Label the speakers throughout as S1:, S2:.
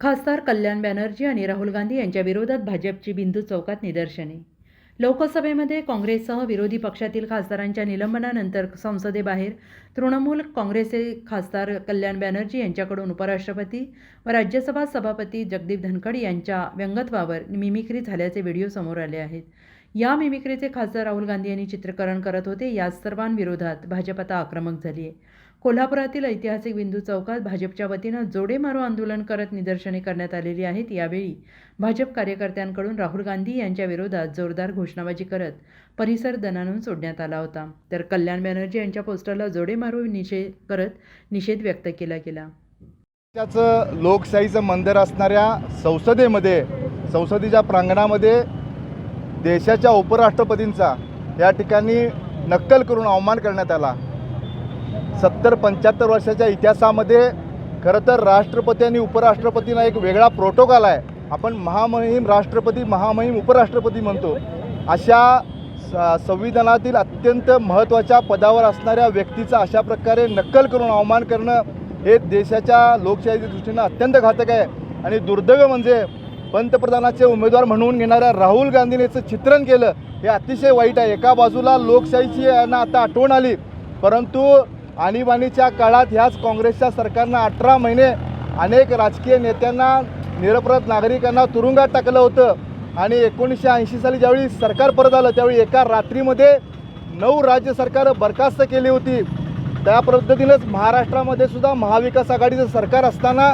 S1: खासदार कल्याण बॅनर्जी आणि राहुल गांधी यांच्या विरोधात भाजपची बिंदू चौकात निदर्शने. लोकसभेमध्ये काँग्रेससह विरोधी पक्षातील खासदारांच्या निलंबनानंतर संसदेबाहेर तृणमूल काँग्रेसचे खासदार कल्याण बॅनर्जी यांच्याकडून उपराष्ट्रपती व राज्यसभा सभापती जगदीप धनखड यांच्या व्यंगत्वावर मिमिक्री झाल्याचे व्हिडिओ समोर आले आहेत. या मिमिक्रीचे खासदार राहुल गांधी यांनी चित्रीकरण करत होते. या सर्वांविरोधात भाजप आता आक्रमक झाली आहे कोल्हापुरातील ऐतिहासिक बिंदू चौकात भाजपच्या वतीनं जोडे मारो आंदोलन करत निदर्शने करण्यात आलेली आहेत. यावेळी भाजप कार्यकर्त्यांकडून राहुल गांधी यांच्या विरोधात जोरदार घोषणाबाजी करत परिसर दनानून सोडण्यात आला होता. तर कल्याण बॅनर्जी यांच्या पोस्टरला जोडे मारो निषेध करत निषेध व्यक्त केला गेला.
S2: त्याचं लोकशाहीचं मंदिर असणाऱ्या संसदेमध्ये संसदेच्या प्रांगणामध्ये देशाच्या उपराष्ट्रपतींचा या ठिकाणी नक्कल करून अवमान करण्यात आला. सत्तर पंच्याहत्तर वर्षाच्या इतिहासामध्ये खरं तर राष्ट्रपती आणि उपराष्ट्रपतींना एक वेगळा प्रोटोकॉल आहे आपण महामहिम राष्ट्रपती महामहिम उपराष्ट्रपती म्हणतो. अशा स- संविधानातील अत्यंत महत्त्वाच्या पदावर असणाऱ्या व्यक्तीचा अशा प्रकारे नक्कल करून अवमान करणं हे देशाच्या लोकशाहीच्या दृष्टीनं अत्यंत घातक आहे. आणि दुर्दैव म्हणजे पंतप्रधानाचे उमेदवार म्हणून घेणाऱ्या राहुल गांधीने याचं चित्रण केलं हे अतिशय वाईट आहे. एका बाजूला लोकशाहीची यांना आता आठवण आली. परंतु आणीबाणीच्या काळात ह्याच काँग्रेसच्या सरकारनं अठरा महिने अनेक राजकीय नेत्यांना निरपराध नागरिकांना तुरुंगात टाकलं होतं. आणि एकोणीसशे ऐंशी साली ज्यावेळी सरकार परत आलं त्यावेळी एका रात्रीमध्ये नऊ राज्य सरकारं बरखास्त केली होती. त्या पद्धतीनंच महाराष्ट्रामध्ये सुद्धा महाविकास आघाडीचं सरकार असताना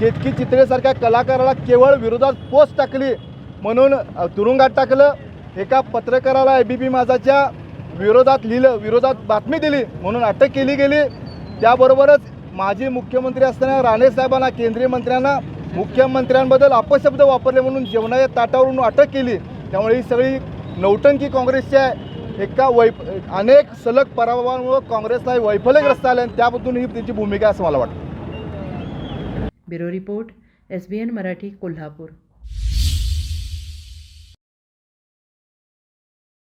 S2: केतकी चित्रेसारख्या कलाकाराला केवळ विरोधात पोस्ट टाकली. म्हणून तुरुंगात टाकलं. एका पत्रकाराला ए बी पी माझाच्या विरोधात लिहिलं विरोधात बातमी दिली म्हणून अटक केली गेली. त्याबरोबरच माजी मुख्यमंत्री असताना राणे साहेबांना केंद्रीय मंत्र्यांना मुख्यमंत्र्यांबद्दल अपशब्द वापरले म्हणून जेवणाच्या ताटावरून अटक केली. त्यामुळे ही सगळी नौटंकी काँग्रेसची आहे. एका वै अनेक सलग पराभवांमुळे काँग्रेसला वैफल्यग्रस्त आले आणि त्याबद्दल ही त्यांची भूमिका असं मला वाटतं.
S1: Bureau report S B N Marathi Kolhapur.